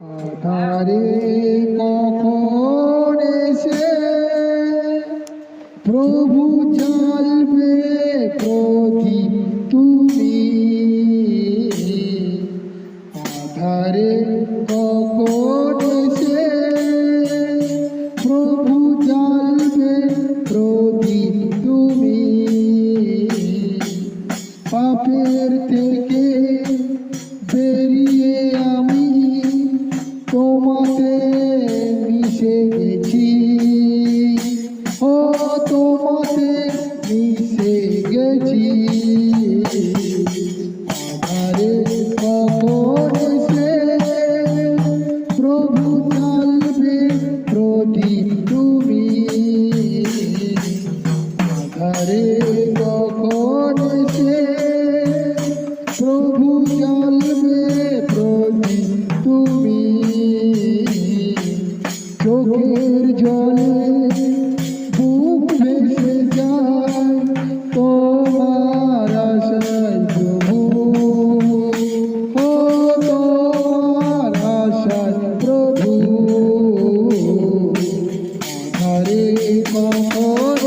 আধারে কখন এসে প্রভু জ্বালবে প্রদীপ তুমি? আধারে কখন এসে প্রভু জ্বালবে প্রদীপ তুমি? পাপের থেকে আধারে কখন এসে প্রভু জ্বালবে প্রদীপ তুমি। চোখের জলে বুক ভেসে যায়, তোমার আশায় প্রভু। ও তোমার আশায় প্রভু। আধারে কখন